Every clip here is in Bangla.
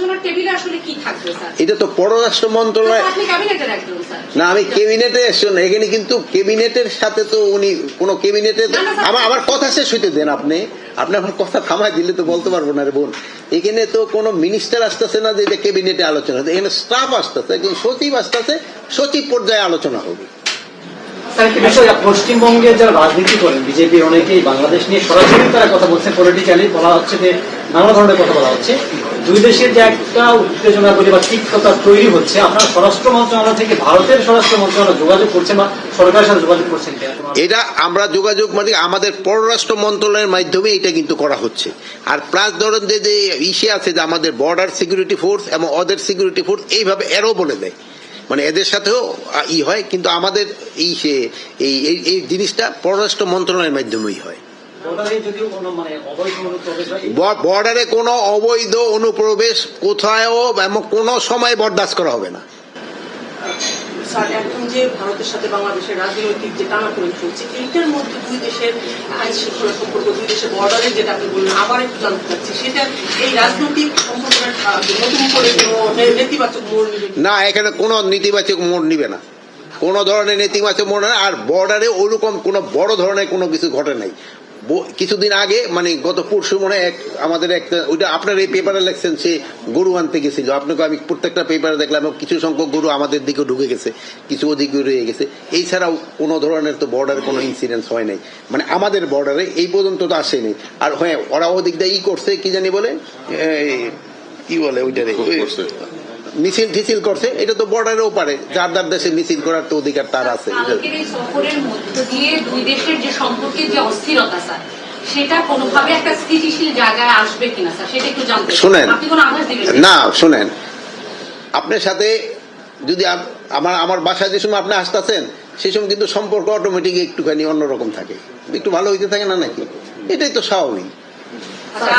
আলোচনার টেবিলে আসলে কি থাকবে স্যার? এটা তো পররাষ্ট্র মন্ত্রণালয় আপনি ক্যাবিনেটের একজন স্যার। না আমি ক্যাবিনেটে এখানে কিন্তু ক্যাবিনেটের সাথে তো উনি কোন ক্যাবিনেটে। আমার আমার কথা শেষ হইতে দেন আপনি। আপনি আমার কথা থামাই দিলে তো বলতে পারব না রে বোন। এখানে তো কোনো মিনিস্টার আসতেছে না যে এটা ক্যাবিনেটে আলোচনা। এখানে স্টাফ আসতেছে একজন সচিব আসতেছে সচিব পর্যায়ে আলোচনা হবে। পশ্চিমবঙ্গে যারা রাজনীতি করেন বিজেপির অনেকেই, বাংলাদেশ নিয়ে সরাসরি তারা কথা বলছেন পলিটিক্যালি বলা হচ্ছে যে, নানা ধরনের কথা বলা হচ্ছে। দুই দেশের যে একটা উত্তেজনা বলি বা তিক্ততা তৈরি হচ্ছে, আপনার স্বরাষ্ট্র মন্ত্রণালয় থেকে ভারতের স্বরাষ্ট্র মন্ত্রণালয় যোগাযোগ করছেন বা সরকারের সাথে যোগাযোগ করছেন এটা আমরা যোগাযোগ মানে আমাদের পররাষ্ট্র মন্ত্রণালয়ের মাধ্যমে এটা কিন্তু করা হচ্ছে। আর প্লাস ধরেন যে ইসে আছে যে আমাদের বর্ডার সিকিউরিটি ফোর্স এবং অদের সিকিউরিটি ফোর্স এইভাবে এরও বলে দেয়। মানে এদের সাথেও ই হয় কিন্তু আমাদের এই সে- এই এই- জিনিসটা পররাষ্ট্র মন্ত্রণালয়ের মাধ্যমেই হয়। বর্ডারে কোন কোনো মানে অবৈধ অনুপ্রবেশ কোথায়ও কোন সময় বরদাস্ত করা হবে না। স্যার এখন যে ভারতের সাথে বাংলাদেশের রাজনৈতিক যে চলছে এইটার মধ্যে দুই দেশের আইন শৃঙ্খলা সম্পর্ক দুই দেশের বর্ডারে যেটা আপনি বললেন আবার একটু জানতে চাচ্ছি সেটা এই রাজনৈতিক সম্পর্কের আহ, নতুন করে নেতিবাচক মোড় না এখানে কোনো নেতিবাচক মোড় নিবে না। কোনো ধরনের নেতিবাচক মোড় আর বর্ডারে ওরকম কোনো বড় ধরনের কোনো কিছু ঘটে নাই। কিছুদিন আগে মানে গত পরশু মনে এক, আমাদের একটা ওইটা আপনার এই পেপারে লেখছেন সে গরু আনতে গেছিল। আপনাকে আমি প্রত্যেকটা পেপারে দেখলাম কিছু সংখ্যক গরু আমাদের দিকে ঢুকে গেছে, কিছু ওদিকে রয়ে গেছে। এই ছাড়াও কোনো ধরনের তো বর্ডারে কোনো ইনসিডেন্স হয় নাই। মানে আমাদের বর্ডারে এই পর্যন্ত তো আসেনি। আর হ্যাঁ ওরা ওদিক দিয়ে ই করছে, কি জানি বলে? কি বলে ওইটারে? ওই- মিছিল টিছিল করছে এটা তো বর্ডারেও পারে। যার যার দেশে মিছিল করার তো অধিকার তার আছে। সফরের মধ্য দিয়ে দুই দেশের যে সম্পর্কের যে অস্থিরতা স্যার সেটা কোনোভাবে একটা স্থিতিশীল জায়গায় আসবে কিনা স্যার সেটা একটু জানতে চাই। শোনেন। না শোনেন। আপনার সাথে যদি আমার আমার বাসায় যে সময় আপনি আসতেছেন সেই সময় কিন্তু সম্পর্ক অটোমেটিক একটুখানি অন্যরকম থাকে। একটু ভালো হইতে থাকে না নাকি? এটাই তো স্বাভাবিক। আজকে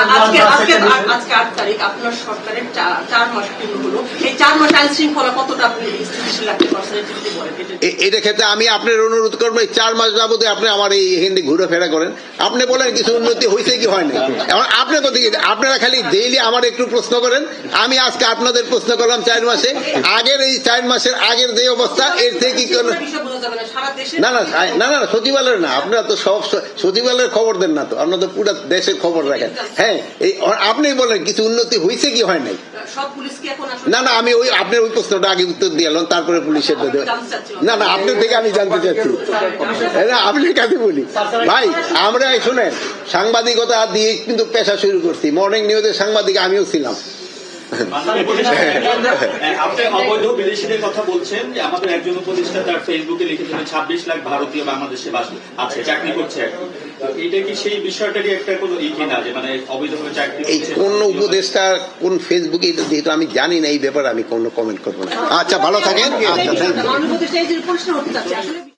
আজকে আজকে আট তারিখ আপনার সরকারের চার মাস পূর্ণ হলো। এই চার মাস আইন শৃঙ্খলা কতটা আপনি স্থিতিশীল রাখতে পারছেন এটা যদি বলেন এটা এ- এটা ক্ষেত্রে আমি আপনার অনুরোধ করব চার মাস যাবতে আপনি আমার এই হিন্দি ঘুরে ফেরা করেন। আপনি বলেন কিছু উন্নতি হয়েছে কি হয় না এখন আপনি কোথায় আপনারা খালি ডেইলি আমার একটু প্রশ্ন করেন। আমি আজকে আপনাদের প্রশ্ন করলাম চার মাসে। আগের এই চার মাসের আগের যে অবস্থা এর থেকে কি না না না না না না, আপনারা তো সব সচিবালয়ের খবর দেন না তো আপনারা তো পুরো দেশের খবর রাখেন। হ্যাঁ এই আপনি বলেন কিছু উন্নতি হয়েছে কি হয় নাই? সব পুলিশ কি এখন আসলে না না আমি ওই আপনার ওই প্রশ্নটা আগে উত্তর দিয়ে এলাম তারপরে পুলিশের না না আপনার থেকে আমি জানতে চাচ্ছি। এই না আপনার কাছে বলি। ভাই আমরা শুনেন সাংবাদিকতা দিয়ে কিন্তু পেশা শুরু করছি। মর্নিং নিউজের সাংবাদিক আমিও ছিলাম। আপনি অবৈধ বিদেশিদের কথা বলছেন যে আমাদের একজন উপদেষ্টা তার ফেসবুকে লিখেছেন ছাব্বিশ লাখ ভারতীয় বাংলাদেশে বাস আছে চাকরি করছে আর কি। সেই বিষয়টারই একটা কোনো ই কিনা যে মানে অবৈধভাবে চাকরি এই কোন উপদেষ্টা কোন ফেসবুকে এটা যেহেতু আমি জানি না এই ব্যাপারে আমি কোনো কমেন্ট করব না। আচ্ছা ভালো থাকেন। আচ্ছা থ্যাংক ইউ